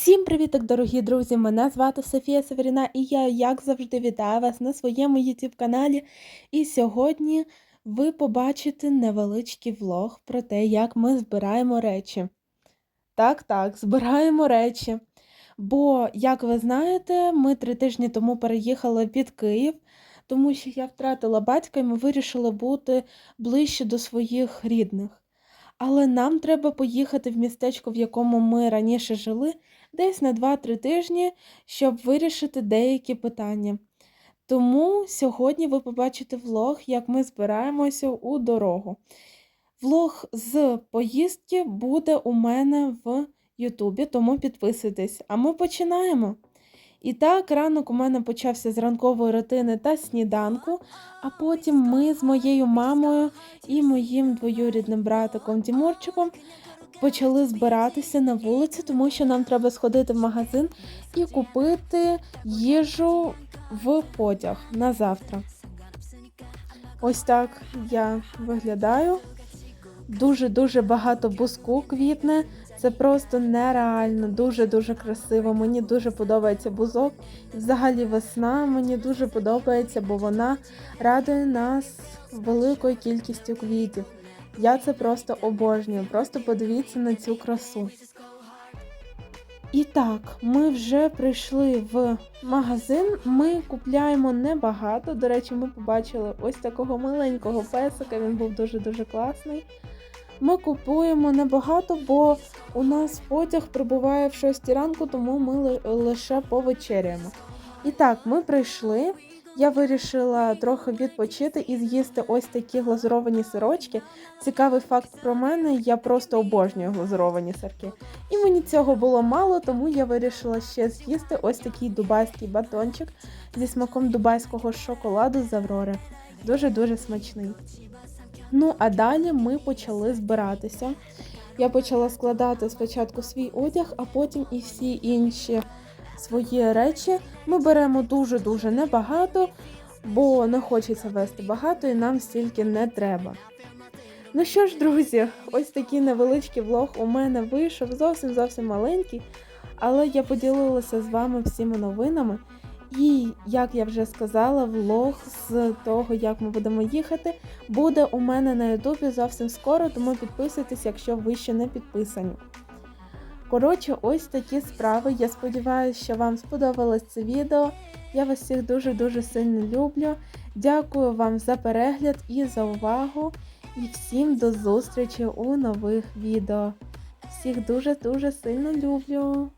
Всім привіток, дорогі друзі! Мене звати Софія Северіна, і я, як завжди, вітаю вас на своєму YouTube каналі. І сьогодні ви побачите невеличкий влог про те, як ми збираємо речі. Так, так, збираємо речі. Бо, як ви знаєте, ми три тижні тому переїхали під Київ, тому що я втратила батька, і ми вирішили бути ближче до своїх рідних. Але нам треба поїхати в містечко, в якому ми раніше жили, десь на 2-3 тижні, щоб вирішити деякі питання. Тому сьогодні ви побачите влог, як ми збираємося у дорогу. Влог з поїздки буде у мене в Ютубі, тому підписуйтесь. А ми починаємо. І так, ранок у мене почався з ранкової рутини та сніданку, а потім ми з моєю мамою і моїм двоюрідним братиком Тімурчиком почали збиратися на вулиці, тому що нам треба сходити в магазин і купити їжу в потяг на завтра. Ось так я виглядаю. Дуже-дуже багато буску квітне. Це просто нереально, дуже-дуже красиво. Мені дуже подобається бузок. І взагалі весна мені дуже подобається, бо вона радує нас великою кількістю квітів. Я це просто обожнюю. Просто подивіться на цю красу. І так, ми вже прийшли в магазин. Ми купляємо небагато. До речі, ми побачили ось такого маленького песика. Він був дуже-дуже класний. Ми купуємо небагато, бо у нас потяг прибуває в 6 ранку, тому ми лише повечеряємо. І так, ми прийшли. Я вирішила трохи відпочити і з'їсти ось такі глазуровані сирочки. Цікавий факт про мене, я просто обожнюю глазуровані сирки. І мені цього було мало, тому я вирішила ще з'їсти ось такий дубайський батончик зі смаком дубайського шоколаду з Аврори. Дуже-дуже смачний. Ну, а далі ми почали збиратися. Я почала складати спочатку свій одяг, а потім і всі інші свої речі. Ми беремо дуже-дуже небагато, бо не хочеться вести багато і нам стільки не треба. Ну що ж, друзі, ось такий невеличкий влог у мене вийшов, зовсім зовсім маленький, але я поділилася з вами всіма новинами. І, як я вже сказала, влог з того, як ми будемо їхати, буде у мене на Ютубі зовсім скоро, тому підписуйтесь, якщо ви ще не підписані. Коротше, ось такі справи. Я сподіваюся, що вам сподобалось це відео. Я вас всіх дуже-дуже сильно люблю. Дякую вам за перегляд і за увагу. І всім до зустрічі у нових відео. Всіх дуже-дуже сильно люблю.